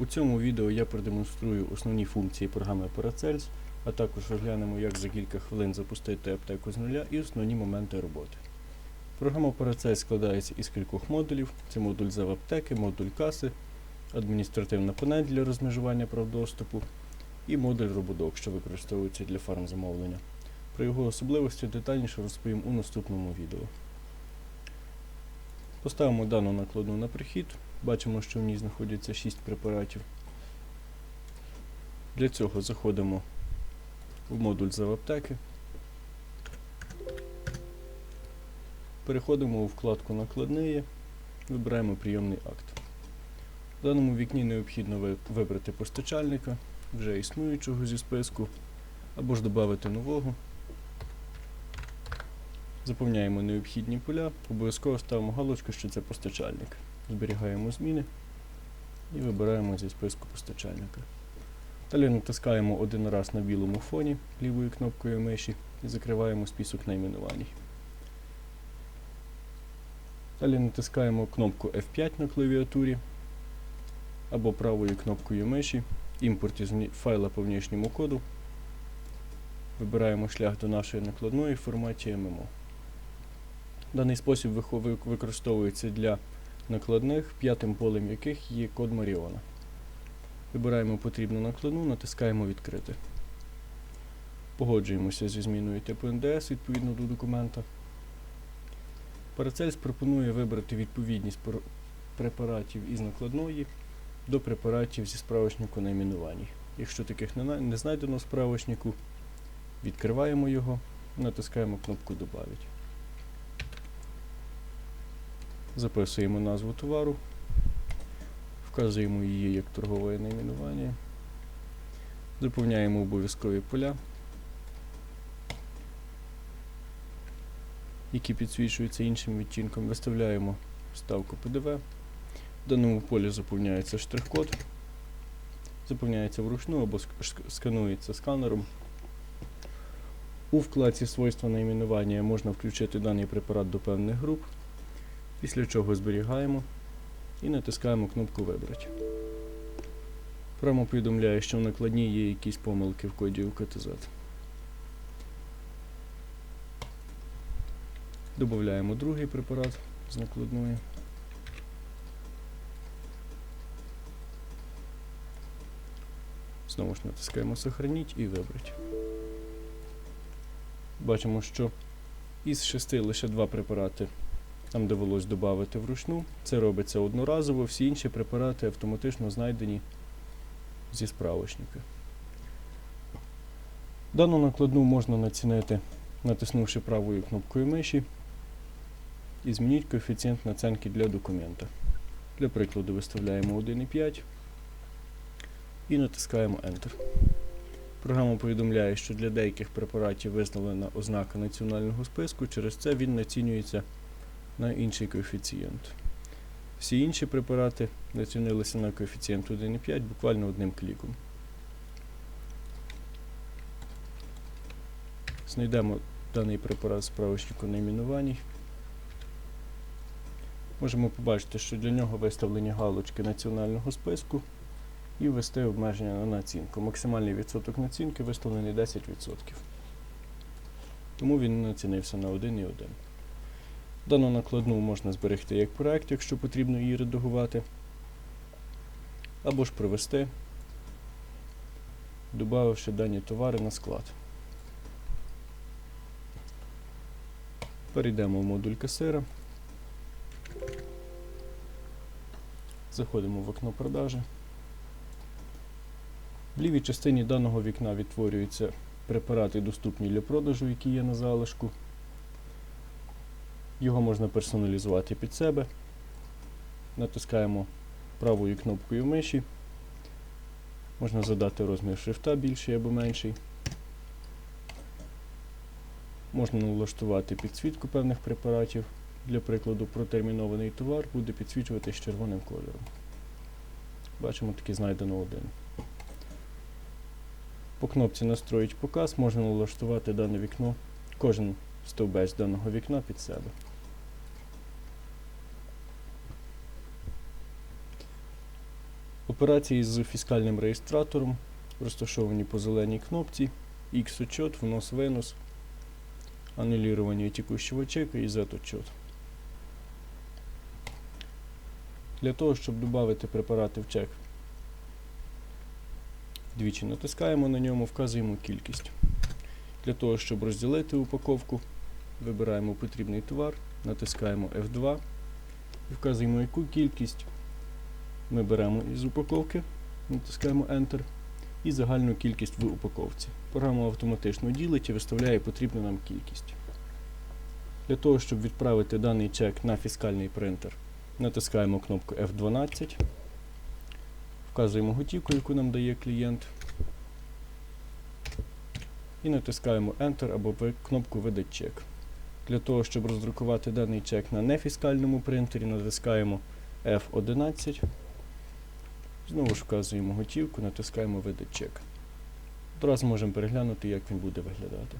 У цьому відео я продемонструю основні функції програми Paracels, а також розглянемо, як за кілька хвилин запустити аптеку з нуля і основні моменти роботи. Програма Paracels складається із кількох модулів: це модуль зав аптеки, модуль каси, адміністративна панель для розмежування прав доступу і модуль рободок, що використовується для фарм-замовлення. Про його особливості детальніше розповім у наступному відео. Поставимо дану накладну на прихід. Бачимо, що в ній знаходяться 6 препаратів. Для цього заходимо в модуль зав аптеки. Переходимо у вкладку Накладні, вибираємо прийомний акт. В даному вікні необхідно вибрати постачальника, вже існуючого зі списку, або ж додати нового. Заповняємо необхідні поля, обов'язково ставимо галочку, що це постачальник. Зберігаємо зміни і вибираємо зі списку постачальника. Далі натискаємо один раз на білому фоні лівою кнопкою миші і закриваємо список найменувань. Далі натискаємо кнопку F5 на клавіатурі або правою кнопкою миші, імпорт із файла по внішньому коду. Вибираємо шлях до нашої накладної в форматі MMO. Даний спосіб використовується для накладних, п'ятим полем яких є код Маріона. Вибираємо потрібну накладну, натискаємо Відкрити. Погоджуємося зі зміною типу НДС відповідно до документа. Парацельс пропонує вибрати відповідність препаратів із накладної до препаратів зі справочнику найменувань. Якщо таких не знайдено в справочнику, відкриваємо його, натискаємо кнопку Добавить. Записуємо назву товару, вказуємо її як торгове найменування, заповняємо обов'язкові поля, які підсвічуються іншим відтінком, виставляємо ставку ПДВ. В даному полі заповняється штрих-код, заповняється вручну або сканується сканером. У вкладці свойства найменування можна включити даний препарат до певних груп, після чого зберігаємо і натискаємо кнопку Вибрати. Програма повідомляє, що в накладній є якісь помилки в коді УКТЗ. Додаємо другий препарат з накладної. Знову ж натискаємо Сохраніть і вибрати. Бачимо, що із шести лише два препарати нам довелось додати вручну. Це робиться одноразово, всі інші препарати автоматично знайдені зі справочника. Дану накладну можна націнити, натиснувши правою кнопкою миші і змініть коефіцієнт націнки для документа. Для прикладу виставляємо 1,5 і натискаємо Enter. Програма повідомляє, що для деяких препаратів виставлена ознака національного списку, через це він націнюється на інший коефіцієнт. Всі інші препарати націнилися на коефіцієнт 1,5 буквально одним кліком. Знайдемо даний препарат справочнику найменувань. Можемо побачити, що для нього виставлені галочки національного списку і ввести обмеження на націнку. Максимальний відсоток націнки виставлений 10%. Тому він націнився на 1,1. Дану накладну можна зберегти як проект, якщо потрібно її редагувати, або ж провести, додавши дані товари на склад. Перейдемо в модуль касира. Заходимо в окно продажі. В лівій частині даного вікна відтворюються препарати, доступні для продажу, які є на залишку. Його можна персоналізувати під себе. Натискаємо правою кнопкою миші. Можна задати розмір шрифта більший або менший. Можна налаштувати підсвітку певних препаратів. Для прикладу, протермінований товар буде підсвічуватись червоним кольором. Бачимо, таки знайдено один. По кнопці Настроїть показ можна налаштувати дане вікно, кожен стовбець даного вікна під себе. Операції з фіскальним реєстратором розташовані по зеленій кнопці X-учет, внос-винос, аннулирование текущего чека і Z-учет. Для того, щоб додати препарати в чек, двічі натискаємо на ньому, вказуємо кількість. Для того, щоб розділити упаковку, вибираємо потрібний товар, натискаємо F2 і вказуємо, яку кількість ми беремо із упаковки, натискаємо Enter і загальну кількість в упаковці. Програма автоматично ділить і виставляє потрібну нам кількість. Для того, щоб відправити даний чек на фіскальний принтер, натискаємо кнопку F12, вказуємо готівку, яку нам дає клієнт, і натискаємо Enter або кнопку Видать чек. Для того, щоб роздрукувати даний чек на нефіскальному принтері, натискаємо F11. Знову ж вказуємо готівку, натискаємо Видать чек. Одразу можемо переглянути, як він буде виглядати.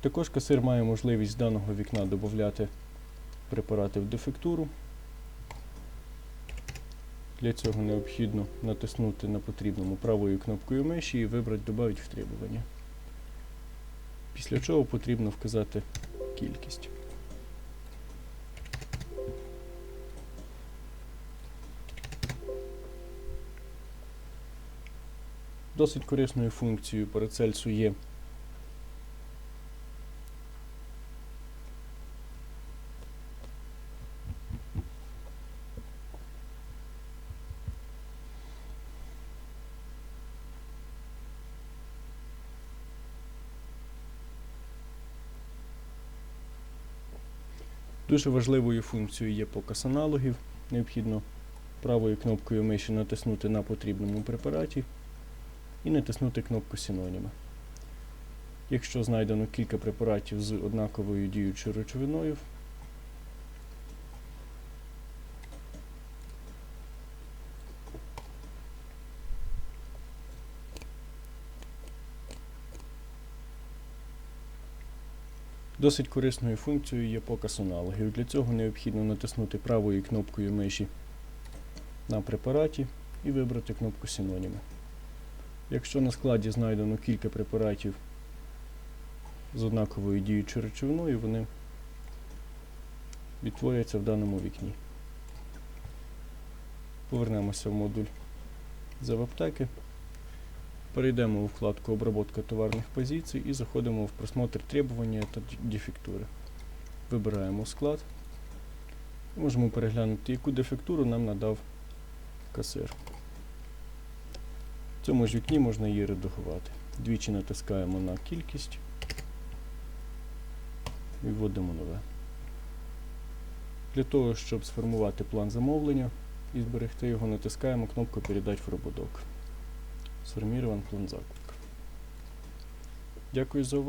Також касир має можливість з даного вікна додати препарати в дефектуру. Для цього необхідно натиснути на потрібному правою кнопкою миші і вибрати Добавить в требування. Після чого потрібно вказати кількість. Досить корисною функцією Парацельсу є Дуже важливою функцією є показ аналогів. Необхідно правою кнопкою миші натиснути на потрібному препараті і натиснути кнопку Синоніми. Якщо знайдено кілька препаратів з однаковою діючою речовиною, Досить корисною функцією є показ аналогів. Для цього необхідно натиснути правою кнопкою миші на препараті і вибрати кнопку Синоніми. Якщо на складі знайдено кілька препаратів з однаковою діючою речовиною, вони відтворяться в даному вікні. Повернемося в модуль «Заваптеки». Перейдемо у вкладку Обработка товарних позицій і заходимо в просмотр требування та дефектури. Вибираємо склад. Можемо переглянути, яку дефектуру нам надав касир. Цьому ж вікні можна її редагувати. Двічі натискаємо на кількість і вводимо нове. Для того, щоб сформувати план замовлення і зберегти його, натискаємо кнопку Передать в рободок. Сформірован план закупки. Дякую за увагу.